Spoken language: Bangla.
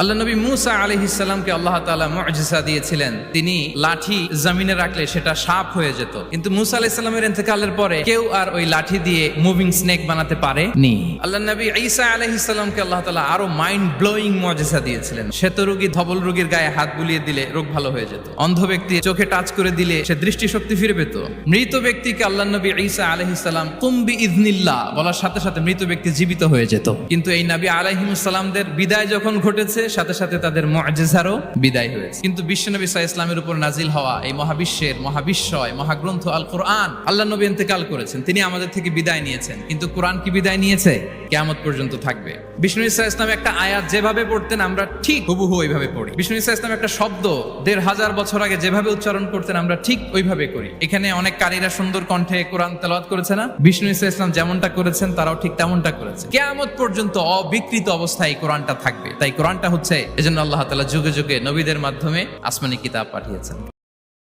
আল্লাহ নবী মুসা আলহিসামকে আল্লাহ তালা মজিসা দিয়েছিলেন। তিনি লাঠি জমিনে রাখলে সেটা সাপ হয়ে যেত। কিন্তু মুসা আলাহিসাল্লামের ইন্তেকালের পরে কেউ আর ওই লাঠি দিয়ে মুভিং স্নেক বানাতে পারে নি আল্লাহ নবী ঈসা আলহিসামকে আল্লাহ তালা আরও মাইন্ড ব্লোয়িং মজেসা দিয়েছিলেন। শ্বেত রোগী ধবল রোগীর গায়ে হাত বুলিয়ে দিলে রোগ ভালো হয়ে যেত। অন্ধ ব্যক্তি চোখে টাচ করে দিলে সে দৃষ্টিশক্তি ফিরে পেত। মৃত ব্যক্তিকে আল্লাহ নবী ঈসা আলহিসাল্লাম কুম্বি ইদনিল্লাহ বলার সাথে সাথে মৃত ব্যক্তি জীবিত হয়ে যেত। কিন্তু এই নবী আলাইহিমুসাল্লামদের বিদায় যখন ঘটেছে সাথে সাথে তাদের মজেজারও বিদায় হয়েছে। কিন্তু বিশ্বনবী সাহা ইসলামের উপর নাজিল হওয়া এই মহাবিশ্বের মহাবিশ্বয়, মহাগ্রন্থ আল কোরআন আল্লাহ নবী ইন্তেকাল করেছেন। তিনি আমাদের থেকে বিদায় নিয়েছেন। কিন্তু কোরআন কি বিদায় নিয়েছে? কেয়ামত পর্যন্ত থাকবে। বিষ্ণু ইসা ইসলাম একটা আয়াত যেভাবে পড়তেন, আমরা ঠিক হুবহু ওইভাবে পড়ি। বিষ্ণু ইসা ইসলাম একটা শব্দ দেড় হাজার বছর আগে যেভাবে উচ্চারণ করতেন, আমরা ঠিক ওইভাবে করি। এখানে অনেক কারীরা সুন্দর কণ্ঠে কোরআন তেলাওয়াত করেছে না? বিষ্ণু ইসা ইসলাম যেমনটা করেছেন, তারাও ঠিক তেমনটা করেছে। কেয়ামত পর্যন্ত অবিকৃত অবস্থায় কোরআনটা থাকবে। তাই কোরআনটা হচ্ছে এজন্য আল্লাহ তালা যুগে যুগে নবীদের মাধ্যমে আসমানি কিতাব পাঠিয়েছেন।